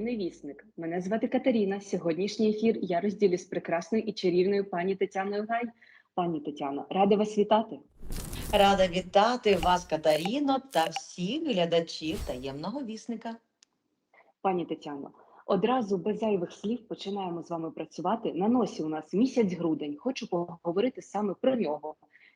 Невісник. Мене звати Катерина. Сьогоднішній ефір я розділю з прекрасною і чарівною пані Тетяною Гай. Пані Тетяно, рада вас вітати. Рада вітати вас, Катаріно, та всіх глядачів таємного вісника. Пані Тетяно, одразу без зайвих слів починаємо з вами працювати. На носі у нас місяць грудень. Хочу поговорити саме про нього.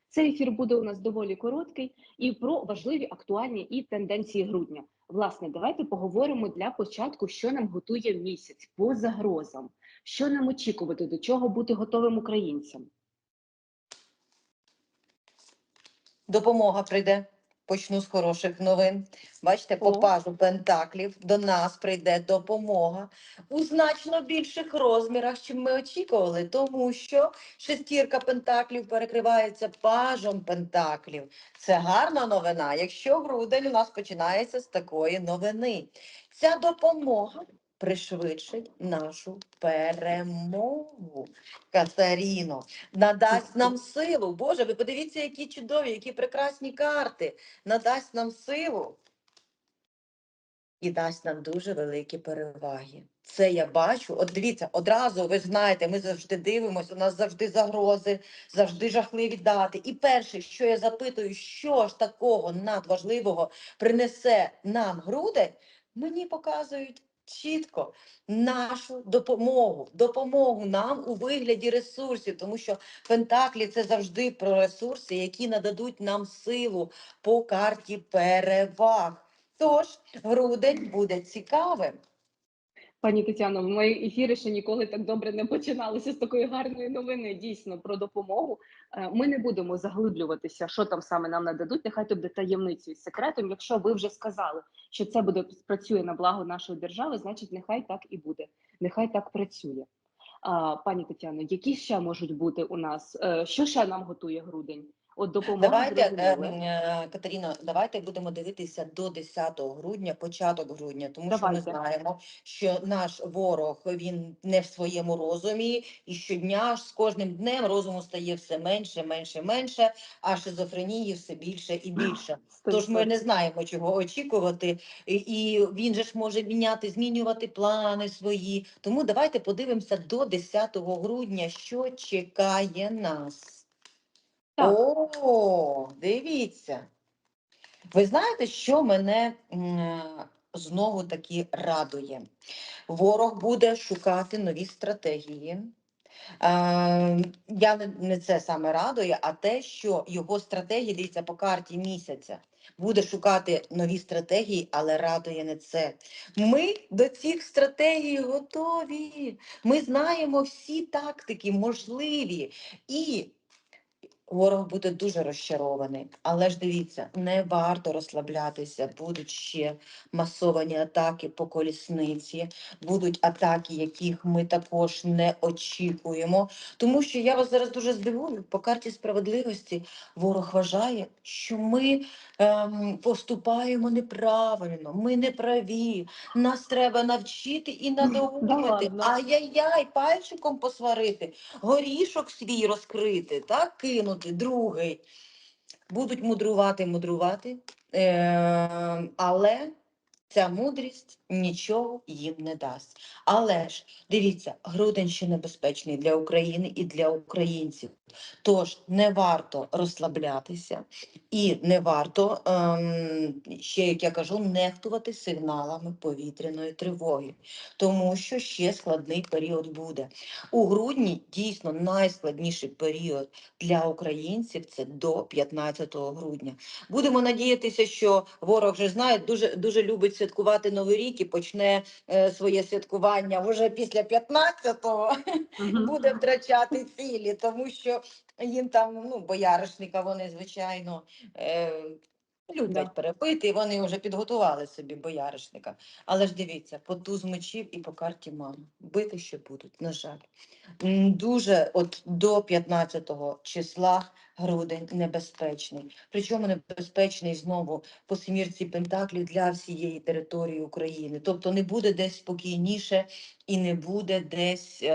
Цей ефір буде у нас доволі короткий і про важливі актуальні і тенденції грудня. Власне, давайте поговоримо для початку, що нам готує місяць по загрозам, що нам очікувати, до чого бути готовим українцям. Допомога прийде. Почну з хороших новин. Бачите, по пажу пентаклів до нас прийде допомога у значно більших розмірах, чим ми очікували, тому що шестірка пентаклів перекривається пажом пентаклів. Це гарна новина. Якщо грудень у нас починається з такої новини, ця допомога пришвидшить нашу перемогу. Катаріно, надасть нам силу. Боже, ви подивіться, які чудові, які прекрасні карти. Надасть нам силу і дасть нам дуже великі переваги. Це я бачу. От дивіться, одразу ви знаєте, ми завжди дивимося, у нас завжди загрози, завжди жахливі дати. І перше, що я запитую, що ж такого надважливого принесе нам грудень, мені показують чітко нашу допомогу, допомогу нам у вигляді ресурсів, тому що Пентаклі це завжди про ресурси, які нададуть нам силу по карті переваг. Тож грудень буде цікавим. Пані Тетяно, мої ефіри ще ніколи так добре не починалися з такої гарної новини. Дійсно про допомогу. Е, Ми не будемо заглиблюватися, що там саме нам нададуть. Нехай то буде таємницею і секретом. Якщо ви вже сказали, що це буде спрацює на благо нашої держави, значить нехай так і буде. Нехай так працює. А, пані Тетяно, які ще можуть бути у нас? е, Що ще нам готує грудень? От допомога Давайте, е, зрозуміли. е, Катеріно, давайте будемо дивитися до 10 грудня, початок грудня, тому що ми знаємо, що наш ворог він не в своєму розумі, і щодня з кожним днем розуму стає все менше, менше, менше, а шизофренії все більше і більше. Тож ми не знаємо, чого очікувати, і, і він же ж може міняти, змінювати плани свої. Тому давайте подивимося до 10 грудня, що чекає нас. Так. О, дивіться. Ви знаєте, що мене знову таки радує? Ворог буде шукати нові стратегії. Е, я не, це саме радує, а те, що його стратегії, дивіться, по карті місяця, буде шукати нові стратегії, але радує не це. Ми до цих стратегій готові. Ми знаємо всі тактики можливі. І Ворог буде дуже розчарований, але ж дивіться, не варто розслаблятися. Будуть ще масовані атаки по колісниці, будуть атаки, яких ми також не очікуємо. Тому що я вас зараз дуже здивую, по карті справедливості ворог вважає, що ми ем, поступаємо неправильно, ми не праві. Нас треба навчити і надоумити. Ай-яй-яй, пальчиком посварити горішок свій розкрити, так, кинути, другий. Будуть мудрувати, мудрувати, е, але ця мудрість нічого їм не дасть. Але ж дивіться, грудень ще небезпечний для України і для українців. Тож не варто розслаблятися і не варто ем, ще, як я кажу, нехтувати сигналами повітряної тривоги, тому що ще складний період буде. У грудні дійсно найскладніший період для українців це до 15 грудня. Будемо надіятися, що ворог вже знає, дуже дуже любить святкувати Новий рік і почне е, своє святкування вже після 15-го буде втрачати цілі, тому що їм там ну бояришника вони звичайно. Е, Люблять Да. перепити, і вони вже підготували собі бояришника. Але ж дивіться, по туз мечів і по карті мами. Бити ще будуть, на жаль. М, Дуже от до 15 числа грудень небезпечний. Причому небезпечний знову по семірці Пентаклів для всієї території України. Тобто не буде десь спокійніше і не буде десь е,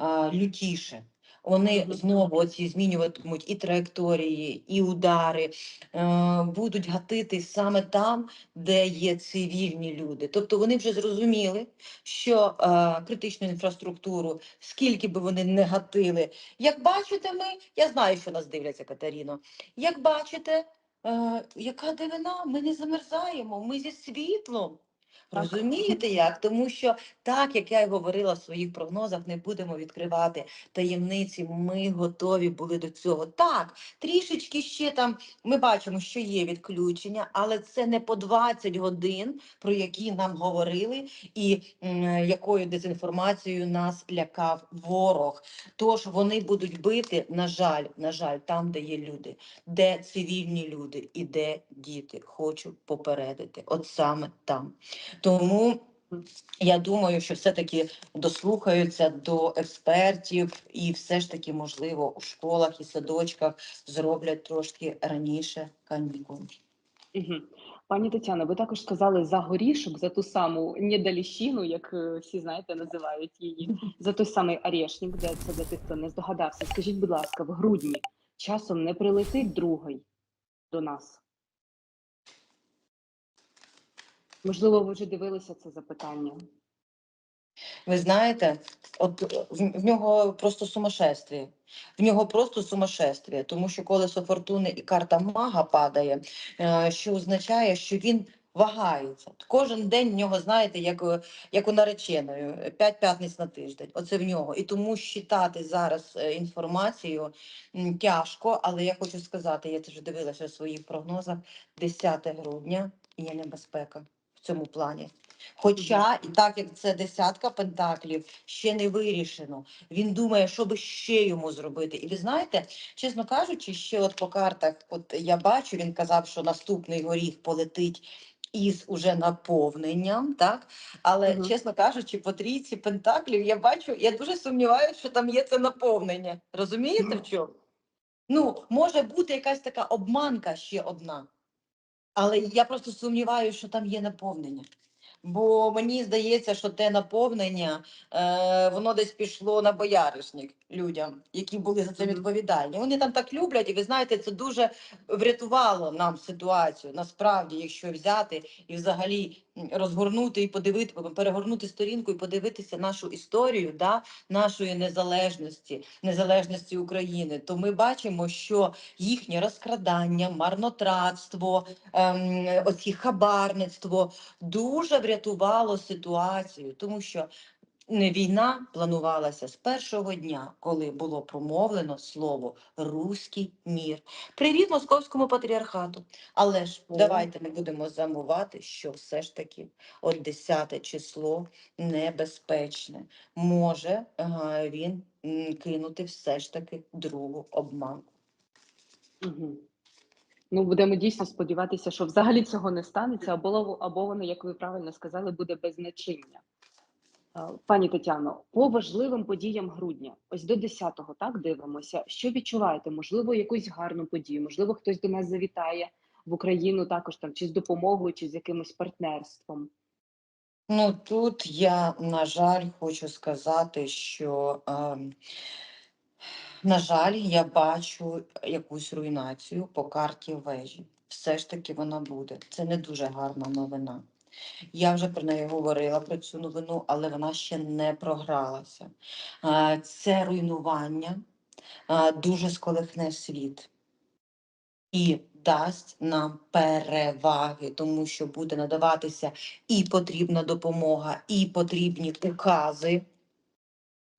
е, лютіше. Вони знову оці змінюватимуть і траєкторії, і удари, е, будуть гатити саме там, де є цивільні люди. Тобто вони вже зрозуміли, що е, критичну інфраструктуру, скільки би вони не гатили, як бачите, ми, я знаю, що нас дивляться, Катеріно. Як бачите, е, яка дивина, ми не замерзаємо, ми зі світлом. Розумієте як? Тому що так, як я й говорила в своїх прогнозах, не будемо відкривати таємниці. Ми готові були до цього. Так, трішечки ще там ми бачимо, що є відключення, але це не по 20 годин, про які нам говорили, і якою дезінформацією нас лякав ворог. Тож вони будуть бити, на жаль, на жаль, там, де є люди, де цивільні люди і де діти. Хочу попередити, от саме там. Тому я думаю, що все-таки дослухаються до експертів, і все ж таки, можливо, у школах і садочках зроблять трошки раніше канікули. Пані Тетяно, ви також сказали за горішок, за ту саму недаліщину, як е, всі знаєте, називають її, за той самий орешник, де це для тих, хто не здогадався. Скажіть, будь ласка, в грудні часом не прилетить другий до нас? Можливо, ви вже дивилися це запитання. Ви знаєте, от е, в, нього просто сумасшествие. В нього просто сумасшествие, тому що колесо фортуни і карта мага падає, е, що означає, що він вагається. Кожен день в нього, знаєте, як, у- як у нареченої, п'ять п'ятниць на тиждень. Оце в нього. І тому щитати зараз е, інформацію тяжко, але я хочу сказати, я це вже дивилася в своїх прогнозах, 10 грудня є небезпека цьому плані. Хоча і так як це десятка пентаклів, ще не вирішено. Він думає, що би ще йому зробити. І ви знаєте, чесно кажучи, ще от по картах, от я бачу, він казав, що наступний горіх полетить із уже наповненням, так? Але Мгм. чесно кажучи, по трійці пентаклів я бачу, я дуже сумніваюся, що там є це наповнення. Розумієте в чому? Ну, може бути якась така обманка ще одна. Але я просто сумніваюся, що там є наповнення. Бо мені здається, що те наповнення е, воно десь пішло на бояришник людям, які були за це відповідальні. Вони там так люблять, і ви знаєте, це дуже врятувало нам ситуацію. Насправді, якщо взяти і взагалі розгорнути і подивити, перегорнути сторінку і подивитися нашу історію, да, нашої незалежності, незалежності України, то ми бачимо, що їхнє розкрадання, марнотратство, ем, оці хабарництво дуже врятувало ситуацію, тому що війна планувалася з першого дня, коли було промовлено слово руський мір. Привіт московському патріархату. Але ж О. давайте не будемо замувати, що все ж таки от 10 число небезпечне. Може він кинути все ж таки другу обманку. Угу. Ну, будемо дійсно сподіватися, що взагалі цього не станеться, або, або воно, як ви правильно сказали, буде без значення. А, Пані Тетяно, по важливим подіям грудня, ось до 10-го, так дивимося. Що відчуваєте? Можливо, якусь гарну подію, можливо, хтось до нас завітає в Україну також там чи з допомогою, чи з якимось партнерством. Ну тут я, на жаль, хочу сказати, що, ем, на жаль, я бачу якусь руйнацію по карті вежі. Все ж таки вона буде. Це не дуже гарна новина. Я вже про неї говорила про цю новину, але вона ще не програлася. Це руйнування дуже сколихне світ і дасть нам переваги, тому що буде надаватися і потрібна допомога, і потрібні укази.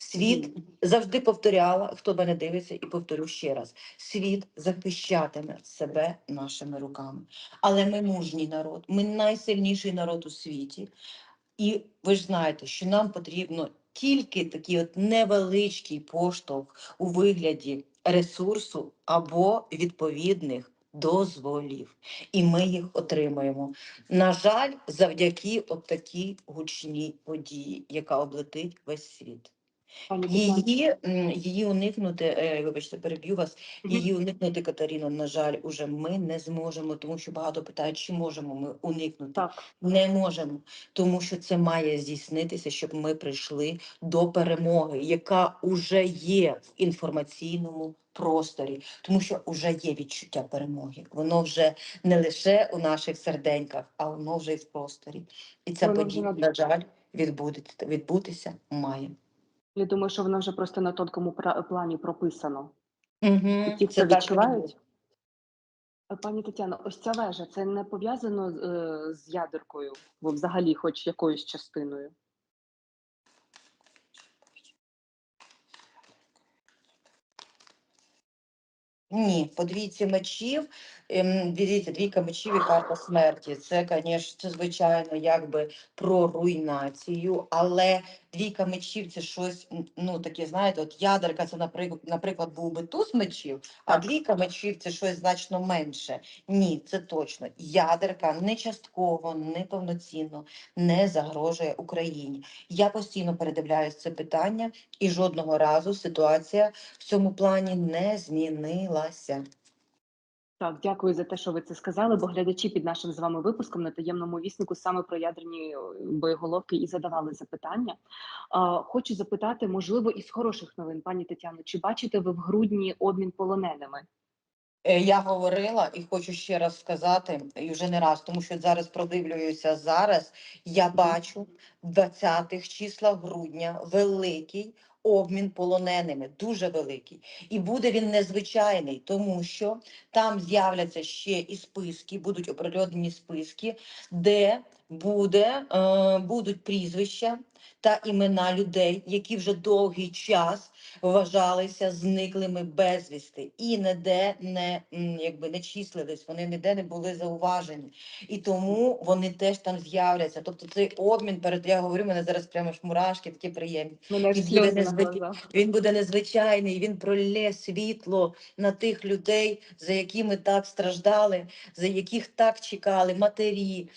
Світ завжди повторяла, хто мене дивиться, і повторю ще раз: світ захищатиме себе нашими руками. Але ми мужній народ, ми найсильніший народ у світі. І ви ж знаєте, що нам потрібно тільки такий от невеличкий поштовх у вигляді ресурсу або відповідних дозволів. І ми їх отримаємо. На жаль, завдяки от такій гучній події, яка облетить весь світ. Її, її уникнути, е, вибачте, переб'ю вас, її уникнути, Катерино, на жаль, уже ми не зможемо, тому що багато питають, чи можемо ми уникнути. Так, Не можемо, тому що це має здійснитися, щоб ми прийшли до перемоги, яка вже є в інформаційному просторі, тому що вже є відчуття перемоги. Воно вже не лише у наших серденьках, а воно вже і в просторі. І ця подія, на жаль, відбудеться, відбутися має. Я думаю, що воно вже просто на тонкому плані прописано. Угу, ті, хто відчувають. Пані Тетяно, ось ця вежа, це не пов'язано з, е, з ядеркою, бо взагалі хоч якоюсь частиною. Ні, по двійці мечів, дивіться, двійка мечів і карта смерті. Це, звісно, звичайно якби про руйнацію, але двійка мечів це щось, ну таке, знаєте, от ядерка це, наприклад, наприклад, був би туз мечів, а двійка мечів це щось значно менше. Ні, це точно. Ядерка не частково, не повноцінно не загрожує Україні. Я постійно передивляюсь це питання, і жодного разу ситуація в цьому плані не змінилася. Так, дякую за те, що ви це сказали, бо глядачі під нашим з вами випуском на таємному віснику саме про ядерні е, боєголовки і задавали запитання. Хочу запитати, можливо, із хороших новин, пані Тетяно, чи бачите ви в грудні обмін полоненими? Е, Я говорила і хочу ще раз сказати, і вже не раз, тому що зараз продивлююся зараз. Я бачу в 20-х числах грудня великий обмін полоненими, дуже великий. І буде він незвичайний, тому що там з'являться ще і списки, будуть оприлюднені списки, де буде, е, будуть прізвища та імена людей, які вже довгий час вважалися зниклими безвісти і ніде не якби не числились, вони ніде не були зауважені. І тому вони теж там з'являться. Тобто цей обмін перед я говорю, мене зараз прямо ж мурашки такі приємні. Мене ж буде незвичай- Він буде незвичайний, він пролє світло на тих людей, за якими так страждали, за яких так чекали матері,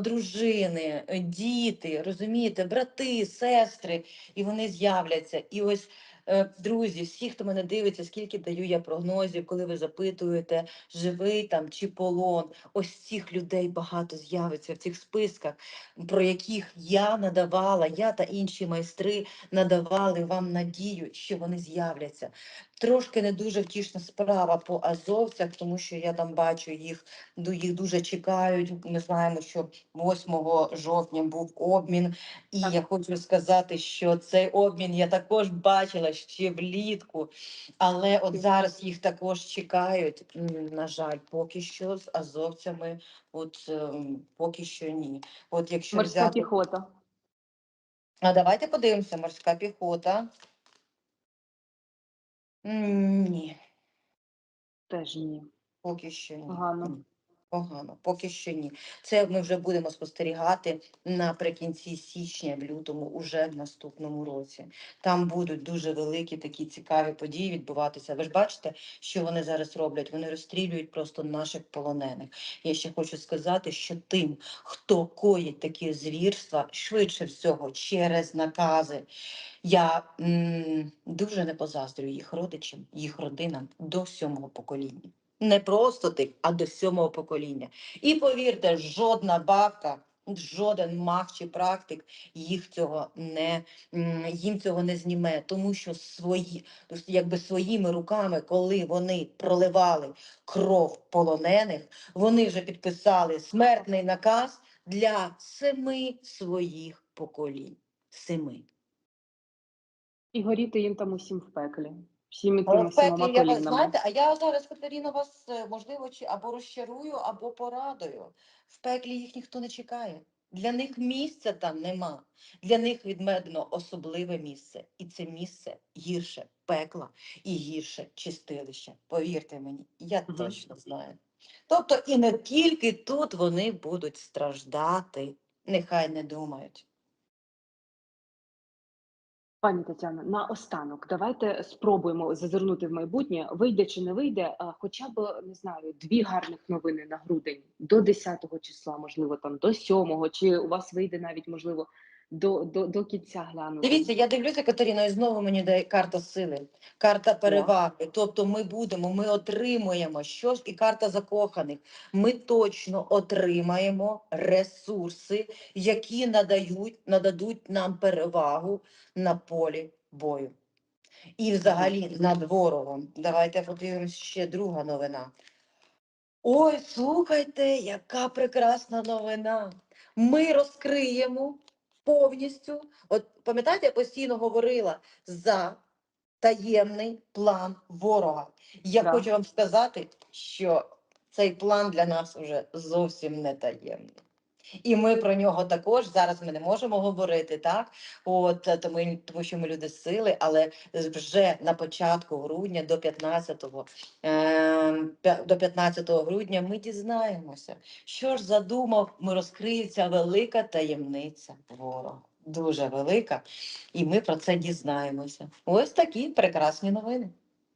дружини, діти, розумієте, брати, сестри, і вони з'являться. І ось. е, Друзі, всі, хто мене дивиться, скільки даю я прогнозів, коли ви запитуєте, живий там чи полон, ось цих людей багато з'явиться в цих списках, про яких я надавала, я та інші майстри надавали вам надію, що вони з'являться. Трошки не дуже втішна справа по азовцях, тому що я там бачу їх, їх дуже чекають. Ми знаємо, що 8 жовтня був обмін, і Так. я хочу сказати, що цей обмін я також бачила ще влітку, але от зараз їх також чекають. На жаль, поки що з азовцями, от ем, поки що ні. От якщо Морська взяти піхота. а давайте подивимося, морська піхота. М, Ні, Теж ні. поки що ні. Погано. Погано, поки що ні. Це ми вже будемо спостерігати наприкінці січня, в лютому, уже в наступному році. Там будуть дуже великі такі цікаві події відбуватися. Ви ж бачите, що вони зараз роблять? Вони розстрілюють просто наших полонених. Я ще хочу сказати, що тим, хто коїть такі звірства, швидше всього через накази. Я дуже не позаздрю їх родичам, їх родинам до сьомого покоління. Не просто тих, а до сьомого покоління. І повірте, жодна бабка, жоден маг чи практик їх цього не їм цього не зніме, тому що свої, якби своїми руками, коли вони проливали кров полонених, вони вже підписали смертний наказ для семи своїх поколінь. Семи. І горіти їм там усім в пеклі. Всіми тими в пеклі, я вас знаєте, а я зараз, Катерина, вас е, можливо чи або розчарую, або порадую. В пеклі їх ніхто не чекає. Для них місця там нема. Для них відмедено особливе місце. І це місце гірше пекла і гірше чистилище. Повірте мені, я Мгм. точно знаю. Тобто і не тільки тут вони будуть страждати, нехай не думають. Пані Тетяно, наостанок, давайте спробуємо зазирнути в майбутнє. Вийде чи не вийде, хоча б не знаю, дві гарних новини на грудень до 10 числа, можливо, там до 7, чи у вас вийде навіть можливо до, до, до кінця глянути. Дивіться, я дивлюся, Катерина, і знову мені дає карта сили, карта переваги. Тобто ми будемо, ми отримуємо що ж і карта закоханих. Ми точно отримаємо ресурси, які надають, нададуть нам перевагу на полі бою. І взагалі над ворогом. Давайте подивимось ще друга новина. Ой, слухайте, яка прекрасна новина. Ми розкриємо повністю. От пам'ятаєте, я постійно говорила за таємний план ворога. Я Да. хочу вам сказати, що цей план для нас вже зовсім не таємний. І ми про нього також зараз ми не можемо говорити, так? От е, тому, тому що ми люди сили, але вже на початку грудня до 15-го, е, до 15 грудня ми дізнаємося, що ж задумав, ми розкриється велика таємниця ворога. Дуже велика, і ми про це дізнаємося. Ось такі прекрасні новини.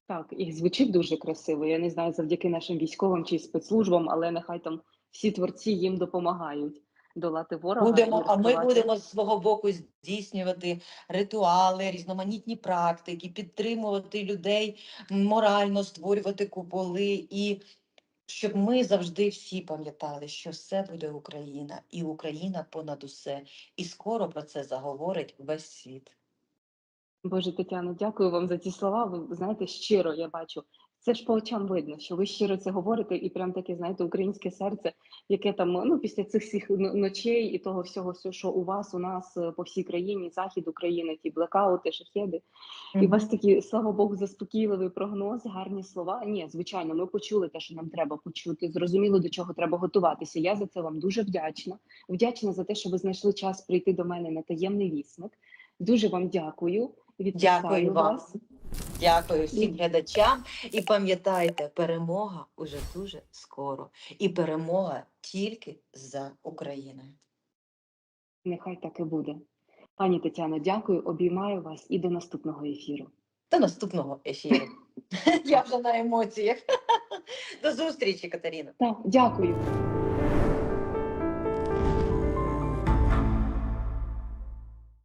Так, і звучить дуже красиво. Я не знаю, завдяки нашим військовим чи спецслужбам, але нехай там всі творці їм допомагають долати ворога. Будемо, а ми будемо з свого боку здійснювати ритуали, різноманітні практики, підтримувати людей морально, створювати куполи і щоб ми завжди всі пам'ятали, що все буде Україна, і Україна понад усе. І скоро про це заговорить весь світ. Боже, Тетяно, дякую вам за ці слова. Ви знаєте, щиро я бачу. Це ж по очам видно, що ви щиро це говорите, і прям таке, знаєте, українське серце, яке там ну після цих всіх ночей і того всього, що у вас, у нас е, по всій країні, захід України, ті блекаути, шахеди. І у вас такі, слава Богу, заспокійливий прогноз, гарні слова. Ні, звичайно, ми почули те, що нам треба почути. Зрозуміло, до чого треба готуватися. Я за це вам дуже вдячна. Вдячна за те, що ви знайшли час прийти до мене на таємний вісник. Дуже вам дякую. Відпускаю Дякую вам. вас. Дякую всім глядачам. І пам'ятайте, перемога уже дуже скоро. І перемога тільки за Україною. Нехай так і буде. Пані Тетяно, дякую, обіймаю вас і до наступного ефіру. До наступного ефіру. Я вже на емоціях. До зустрічі, Катерина. Так, дякую.